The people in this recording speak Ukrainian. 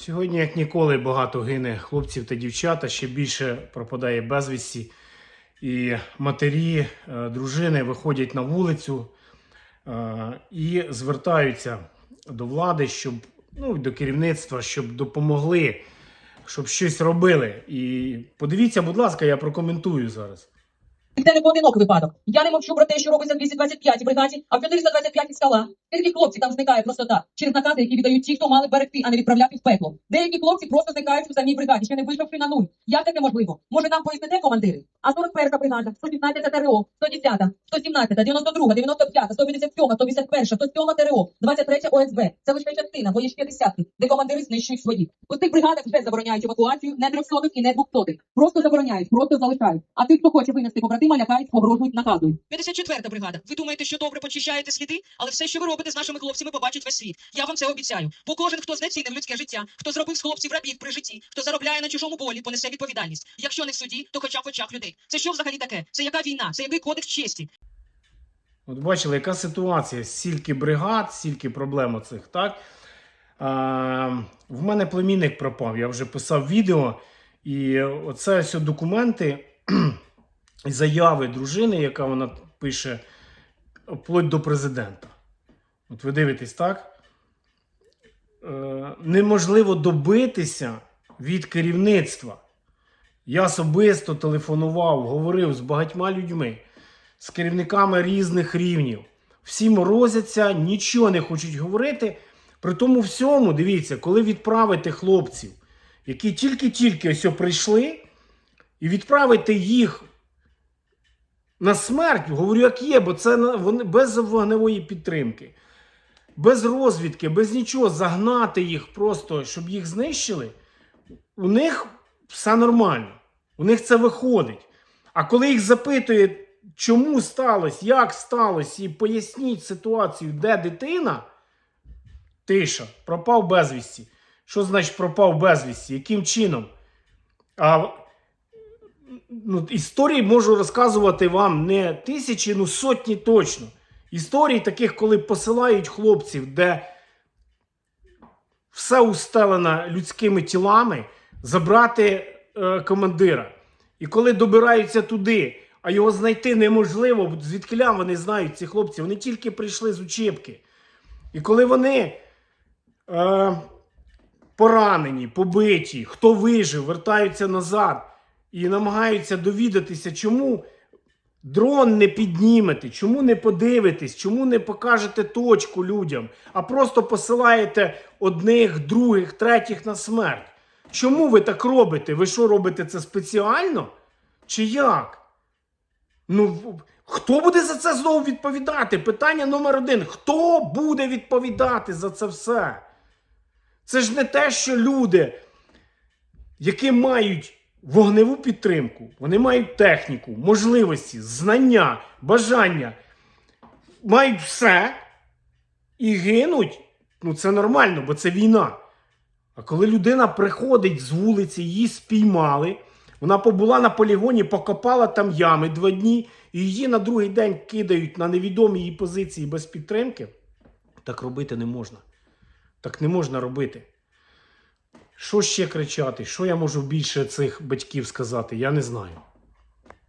Сьогодні, як ніколи, багато гине хлопців та дівчат, а ще більше пропадає безвісті. І матері, е, дружини виходять на вулицю е, і звертаються до влади, щоб ну, до керівництва, щоб допомогли, щоб щось робили. І подивіться, будь ласка, я прокоментую зараз. Це не поодинокий випадок. Я не мовчу про те, що робиться в 225 бригаді, а в 425 скала. Скільки хлопців там зникає просто так, через накази, які віддають ті, хто мали берегти, а не відправляти в пекло. Деякі хлопці просто зникають у самій бригаді, ще не вийшовши на нуль. Як таке можливо? Може нам поясните, командири? А 41 бригада, 116 ТРО, 110, 117, 92, 95, 157, 151, 107 ТРО, 23 ОСБ. Це лише частина, бо є ще десятки, де командири знищують свої. У цих бригадах вже забороняють евакуацію не трьохсотих і не двохсотих. Просто забороняють, просто залишають. А тих, хто хоче винести побратима, лякають, погрожують наказують. 54-та бригада. Ви думаєте, що добре почищаєте сліди, але все, що ви робите з нашими хлопцями, побачить весь світ. Я вам це обіцяю. Бо кожен, хто знецінив людське життя, хто зробив з хлопців рабів при житті, хто заробляє на чужому болі, понесе відповідальність. Якщо не в суді, то хоча б в очах людей. Це що взагалі таке? Це яка війна? Це який кодекс честі? От бачили, яка ситуація, стільки бригад, стільки проблем оцих, так? А, в мене племінник пропав, я вже писав відео, і оце ось документи заяви дружини, яка вона пише вплоть до президента. От ви дивитесь, так? Е, неможливо добитися від керівництва. Я особисто телефонував, говорив з багатьма людьми з керівниками різних рівнів. Всі морозяться, нічого не хочуть говорити. При тому всьому, дивіться, коли відправити хлопців, які тільки-тільки ось прийшли, і відправити їх на смерть, говорю, як є, бо це вони без вогневої підтримки, без розвідки, без нічого, загнати їх просто, щоб їх знищили, у них все нормально. У них це виходить. А коли їх запитує, чому сталося, як сталося, і поясніть ситуацію, де дитина, тиша, пропав безвісті. Що значить пропав безвісті? Яким чином? А ну, історії можу розказувати вам не тисячі, ну сотні точно. Історії таких, коли посилають хлопців, де все устелено людськими тілами, забрати е, командира. І коли добираються туди, а його знайти неможливо, бо звідкиля вони знають ці хлопці, вони тільки прийшли з учебки. І коли вони е, поранені, побиті, хто вижив, вертаються назад і намагаються довідатися, чому дрон не піднімете, чому не подивитесь, чому не покажете точку людям, а просто посилаєте одних, других, третіх на смерть. Чому ви так робите? Ви що робите це спеціально? Чи як? Ну, хто буде за це знову відповідати? Питання номер один: хто буде відповідати за це все? Це ж не те, що люди, які мають вогневу підтримку, вони мають техніку, можливості, знання, бажання, мають все і гинуть. Ну, це нормально, бо це війна. А коли людина приходить з вулиці, її спіймали, вона побула на полігоні, покопала там ями два дні, і її на другий день кидають на невідомі її позиції без підтримки, так робити не можна. Так не можна робити. Що ще кричати? Що я можу більше цих батьків сказати? Я не знаю.